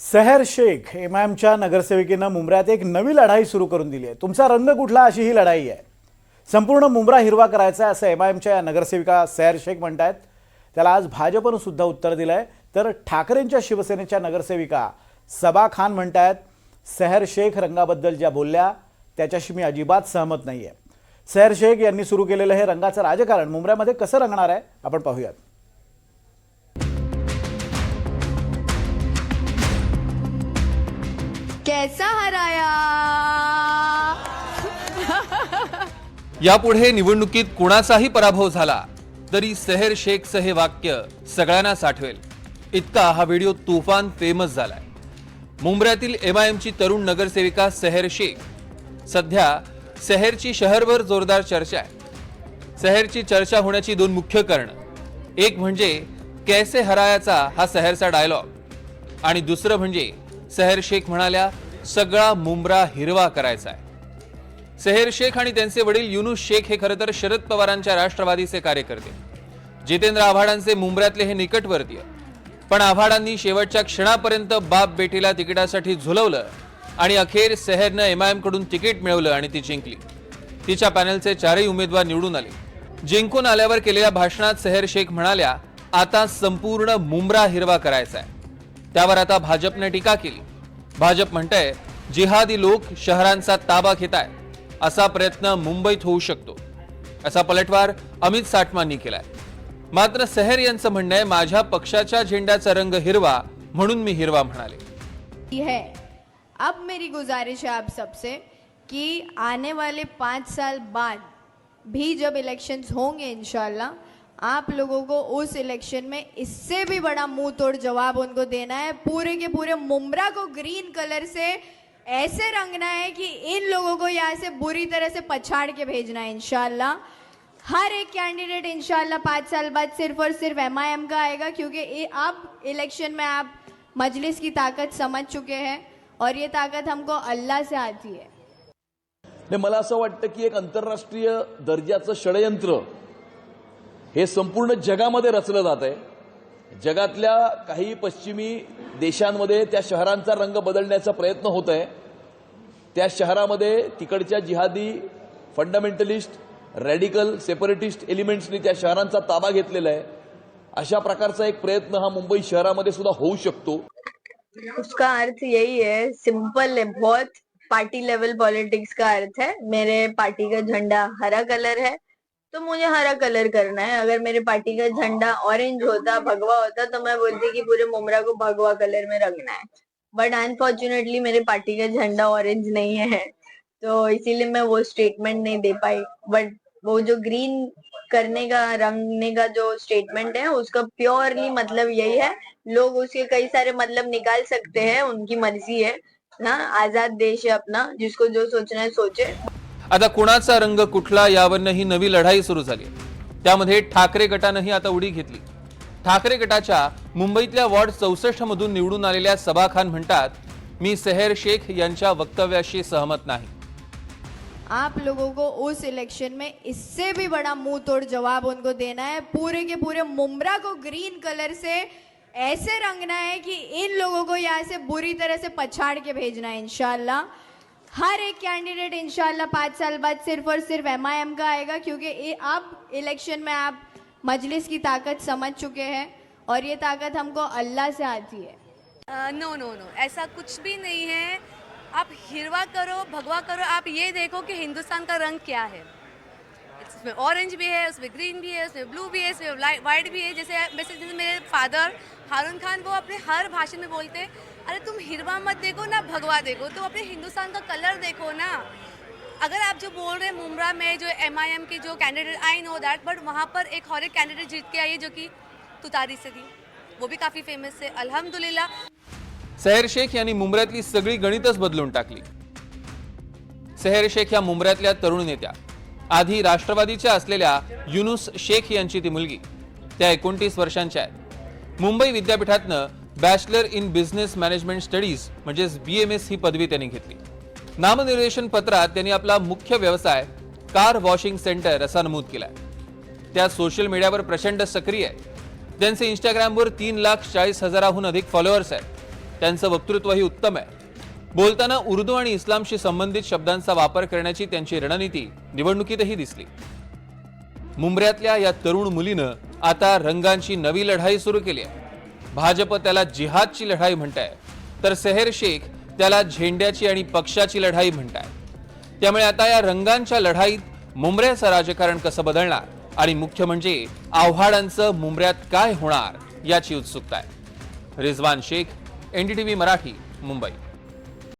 सहर Shaikh M I एमच्या नगरसेविकेनं मुंबऱ्यात एक नवी लढाई सुरू करून दिली आहे. तुमचा रंग कुठला अशी ही लढाई आहे? संपूर्ण मुंब्रा हिरवा करायचा आहे असं एम आय एमच्या या नगरसेविका सहर शेख म्हणतायत. त्याला आज भाजपनं सुद्धा उत्तर दिलं आहे तर ठाकरेंच्या शिवसेनेच्या नगरसेविका सबा खान म्हणतायत सहर शेख रंगाबद्दल ज्या बोलल्या त्याच्याशी मी अजिबात सहमत नाही आहे सहर शेख यांनी सुरू केलेलं हे रंगाचं राजकारण मुंबऱ्यामध्ये कसं रंगणार आहे? आपण पाहूयात. कैसा हराया? यापुढे निवडणुकीत कुणाचाही पराभव झाला तरी सेहर शेखचं हे वाक्य सगळ्यांना साठवेल. इतका हा व्हिडिओ तुफान फेमस झालाय. मुंबऱ्यातील एम आय एमची तरुण नगरसेविका सेहर शेख सध्या सहेरची शहरभर जोरदार चर्चा आहे. सहेरची चर्चा होण्याची दोन मुख्य कारणं. एक म्हणजे कैसे हरायाचा हा सहेरचा डायलॉग आणि दुसरं म्हणजे सेहर शेख म्हणाल्या सगळा मुंबरा हिरवा करायचा आहे. सेहेर शेख आणि त्यांचे वडील युनुस शेख हे खरं तर शरद पवारांच्या राष्ट्रवादीचे कार्यकर्ते. जितेंद्र आव्हाडांचे मुंबऱ्यातले हे निकटवर्तीय. पण आव्हाडांनी शेवटच्या क्षणापर्यंत बाप बेटीला तिकिटासाठी झुलवलं आणि अखेर सहरनं एम आयकडून तिकीट मिळवलं आणि ती जिंकली. तिच्या पॅनलचे चारही उमेदवार निवडून आले. जिंकून आल्यावर केलेल्या भाषणात सेहेर शेख म्हणाल्या आता संपूर्ण मुंबरा हिरवा करायचा आहे. त्यावर आता भाजपने टीका केली. भाजप म्हणतंय जिहादी लोक शहरांचा ताबा घेत आहेत असा प्रयत्न मुंबईत होऊ शकतो. असा पलटवार अमित साठमांनी केलाय. मात्र सेहर यांचं म्हणणं आहे माझ्या पक्षाच्या झेंड्याचा रंग हिरवा म्हणून मी हिरवा म्हणाले. है अब मेरी गुजारिश है आप सबसे कि आने वाले पाँच साल बाद भी जब इलेक्शंस होंगे इंशाल्लाह आप लोगों को उस इलेक्शन में इससे भी बड़ा मुंह तोड़ जवाब उनको देना है। पूरे के पूरे मुमरा को ग्रीन कलर से ऐसे रंगना है कि इन लोगों को यहाँ से बुरी तरह से पछाड़ के भेजना है इनशाला हर एक कैंडिडेट इनशाला पाँच साल बाद सिर्फ और सिर्फ एम का आएगा क्योंकि आप इलेक्शन में आप मजलिस की ताकत समझ चुके हैं और ये ताकत हमको अल्लाह से आती है। मला असं वाटतं की एक आंतरराष्ट्रीय दर्जाचं षडयंत्र हे संपूर्ण जगामध्ये रचलं जात आहे. जगातल्या काही पश्चिमी देशांमध्ये त्या शहरांचा रंग बदलण्याचा प्रयत्न होत आहे. त्या शहरामध्ये तिकडच्या जिहादी फंडामेंटलिस्ट रॅडिकल सेपरेटिस्ट एलिमेंट्सनी त्या शहरांचा ताबा घेतलेला आहे. अशा प्रकारचा एक प्रयत्न हा मुंबई शहरामध्ये सुद्धा होऊ शकतो. उसका अर्थ यही है सिंपल है बहुत पार्टी लेवल पॉलिटिक्स का अर्थ है। मेरे पार्टी का झंडा हरा कलर है। तो मुझे हरा कलर करना है। अगर मेरे पार्टी का झंडा ऑरेंज होता, भगवा होता तो मैं बोलती कि पूरे मुमरा को भगवा कलर में रखना है। बट अनफॉर्चुनेटली मेरे पार्टी का झंडा ऑरेंज नहीं है। तो इसीलिए मैं वो स्टेटमेंट नहीं दे पाई। बट वो जो ग्रीन करने का, रंगने का जो स्टेटमेंट है, उसका प्योरली मतलब यही है। लोग उसके कई सारे मतलब निकाल सकते हैं, उनकी मर्ज़ी है। ना आज़ाद देश है अपना, जिसको जो सोचना है सोचे। आता कुणाचा रंग कुठला यावरनं ही नवी लढाई सुरू झाली. त्यामध्ये ठाकरे गटानंही आता उडी घेतली. ठाकरे गटाच्या मुंबईतल्या वॉर्ड चौसष्ट मधून निवडून आलेल्या सबा खान म्हणतात मी सहर शेख यांच्या वक्तव्याशी सहमत नाही. आप लोगों को उस इलेक्शन में इससे भी बड़ा मुंह तोड़ जवाब उनको देना है। पूरे के पूरे मुमरा को ग्रीन कलर से ऐसे रंगना है कि इन लोगों को यहाँ से बुरी तरह से पछाड़ के भेजना है इनशाला हर एक कैंडिडेट इंशाल्लाह पाँच साल बाद सिर्फ़ और सिर्फ़ एम आई एम का आएगा, क्योंकि आप इलेक्शन में आप मजलिस की ताकत समझ चुके हैं और ये ताकत हमको अल्लाह से आती है। नो नो नो ऐसा कुछ भी नहीं है। आप हिरवा करो, भगवा करो, आप ये देखो कि हिंदुस्तान का रंग क्या है। उसमें ऑरेंज भी है उसमें ग्रीन भी है उसमें ब्लू भी है उसमें वाइट भी है। जैसे वैसे जैसे मेरे फादर हारून खान वो अपने हर भाषण में बोलते हैं अरे तुम हिरवा मत देखो ना भगवा देखो तुम अपने हिंदुस्तान का कलर देखो ना। अगर आप जो बोल रहे हैं मुमरा में जो एम के जो candidate I know that but वहाँ पर एक और एक कैंडिडेट जीत के आई है जो कि तुतारी से थी। वो भी काफ़ी फेमस है अल्हम्दुलिल्लाह। सेहर शेख यांनी मुंबऱ्यातली सगळी गणितच बदलून टाकली. सेहर शेख या मुंबऱ्यातल्या तरुण नेत्या. आधी राष्ट्रवादीच्या असलेल्या युनुस शेख यांची ती मुलगी. त्या एकोणतीस वर्षांच्या आहेत. Mumbai विद्यापीठातनं bachelor in business management studies म्हणजेच बी एम एस ही पदवी त्यांनी घेतली. नामनिर्देशन पत्रात त्यांनी आपला मुख्य व्यवसाय कार वॉशिंग सेंटर असा नमूद केलाय. त्या सोशल मीडियावर प्रचंड सक्रिय आहेत त्यांचे इंस्टाग्रामवर तीन लाख चाळीस हजाराहून अधिक फॉलोअर्स आहेत. त्यांचं वक्तृत्वही उत्तम आहे. बोलताना उर्दू आणि इस्लामशी संबंधित शब्दांचा वापर करण्याची त्यांची रणनीती निवडणुकीतही दिसली. मुंबऱ्यातल्या या तरुण मुलीनं आता रंगांची नवी लढाई सुरू केली आहे. भाजप त्याला जिहादची लढाई म्हणताय तर सेहेर शेख त्याला झेंड्याची आणि पक्षाची लढाई म्हणताय. त्यामुळे आता या रंगांच्या लढाईत मुंबऱ्याचं राजकारण कसं बदलणार आणि मुख्य म्हणजे आव्हाडांचं मुंबऱ्यात काय होणार याची उत्सुकता आहे. रिझवान शेख एनडीटीव्ही मराठी मुंबई.